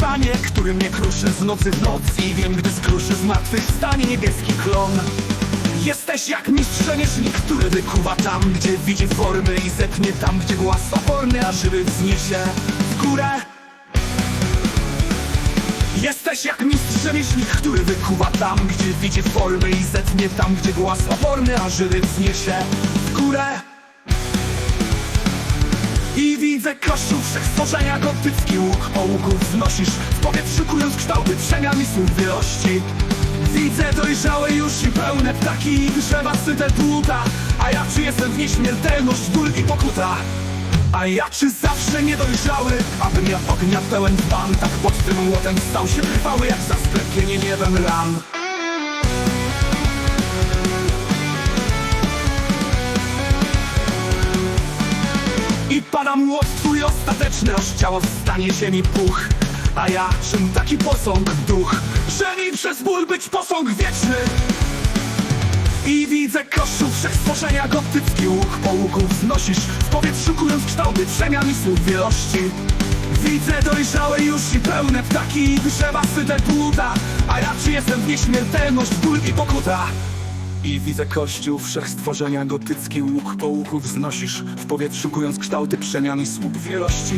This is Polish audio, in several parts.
panie, który mnie kruszy z nocy w noc I wiem, gdy skruszy zmartwychwstanie niebieski klon. Jesteś jak mistrz rzemieślnik, który wykuwa tam, gdzie widzi formy I zetnie tam, gdzie głaz oporny, a żywy wzniesie w górę. Jesteś jak mistrz rzemieślnik, który wykuwa tam, gdzie widzi formy I zetnie tam, gdzie głaz oporny, a żywy wzniesie w górę widzę kościół wszechstworzenia gotycki łuk po łuku wznosisz W powietrzu kując kształty przemian słów wielości. Widzę dojrzałe już i pełne ptaki i drzewa syte dłuta A ja czy jestem w nieśmiertelność, ból i pokuta? A ja czy zawsze niedojrzały, abym ja ognia pełen pan? Tak pod tym młotem stał się trwały jak za sklepienie niebem ran I pada młot twój ostateczny, aż ciało stanie się mi puch. A ja czym taki posąg duch, że mi przez ból być posąg wieczny. I widzę kościół wszechstworzenia gotycki łuk po łuku wznosisz W powietrzu kując kształty przemian i słów wielości. Widzę dojrzałe już i pełne ptaki i drzewa syte płuta. A ja czy jestem w nieśmiertelność, ból i pokuta i widzę kościół wszechstworzenia gotycki łuk po łuku wznosisz W powietrzu kując kształty przemian i słup wielości.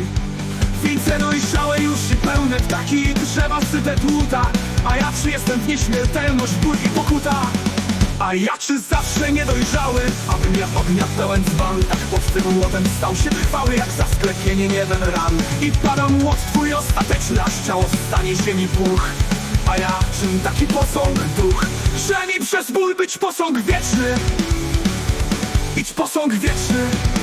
Widzę dojrzałe już i pełne ptaki drzewa syte dłuta A ja czy jestem w nieśmiertelność, ból i pokuta? A ja czy zawsze niedojrzały, abym ja ognia pełen dzban Tak pod tym młotem stał się trwały jak za sklepienie niebem ran. I pada młot twój ostateczny, aż ciało stanie ziemi puch. A ja czym taki posąg duch, że mi przez ból być posąg wieczny. Idź posąg wieczny